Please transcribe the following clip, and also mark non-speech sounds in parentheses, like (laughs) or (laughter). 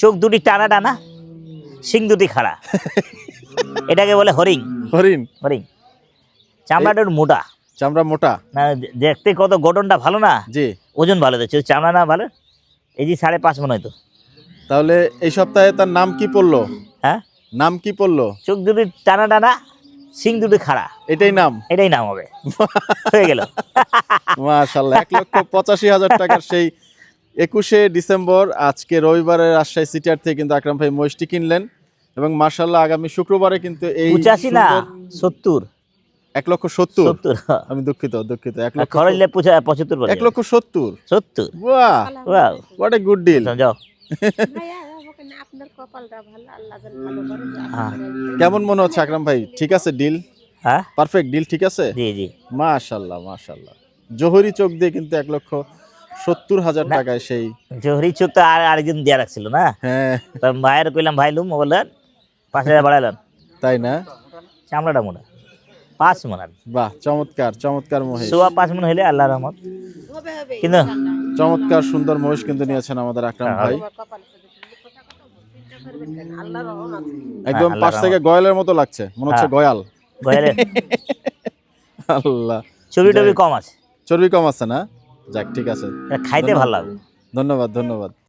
চোখ দুটি টানা টানা শিং দুটি খাড়া। (laughs) এটাকে বলে হরিং হরিণ। হরিং চামড়াটা একটু মোটা। চামড়া মোটা। না দেখতে কত গঠনটা ভালো না? জি। ওজন ভালো চোখ চামড়া না ভালো এই যে সাড়ে পাঁচ মনে হয়তো তাহলে এই সপ্তাহে তার নাম কি পড়ল? হ্যাঁ? নাম কি পড়ল? চোখ দুটি টানা টানা শিং দুটি খাড়া। এটাই নাম। এটাই নাম হবে। হয়ে গেল। (laughs) মাশাল্লাহ এক লক্ষ পঁচাশি হাজার টাকার সেই একুশে ডিসেম্বর আজকে রবিবারের রাজশাহী সিটিআর থেকে কিন্তু আকরাম ভাই মহিষটি কিনলেন এবং মার্শাল্লাহ আগামী শুক্রবারে কিন্তু এই পঁচাশি না সত্তর। এক লক্ষ সত্তর। সত্তর আমি দুঃখিত দুঃখিত এক লক্ষ খরচলে পঁচাত্তর এক লক্ষ সত্তর। সত্তর। বাহ. হোয়াট এ গুড ডিল যাও। হ্যাঁ। কেমন মনে হচ্ছে আকরাম ভাই? ঠিক আছে ডিল হ্যাঁ। পারফেক্ট ডিল ঠিক আছে? জি জি। মাশাল্লাহ মাশাল্লাহ জোহরি চোখ দিয়ে কিন্তু এক লক্ষ সত্তর হাজার। টাকায় সেই। জহরি চোখ তো আর আরেকজন দেওয়া রাখছিল না? হ্যাঁ। তা ভাইয়ের কইলাম ভাই লুম বললেন পাঁচ হাজার বাড়াইলেন। তাই না? চামড়াটা মোটা। পাঁচ মন আর বাহ চমৎকার চমৎকার মহিষ। সোয়া পাঁচ মন হইলে আল্লাহ রহমত। কিন্তু চমৎকার সুন্দর মহিষ কিন্তু নিয়েছেন আমাদের আকরাম হ্যাঁ, ভাই। একদম আল্লাহর পাশ থেকে গয়ালের মতো লাগছে মনে হচ্ছে হ্যাঁ। গয়াল। গয়ালে। (laughs) আল্লাহ। চর্বি টবি কম আছে। চর্বি কম আছে না? যাক ঠিক আছে। খাইতে ভালো লাগবে। ধন্যবাদ ধন্যবাদ।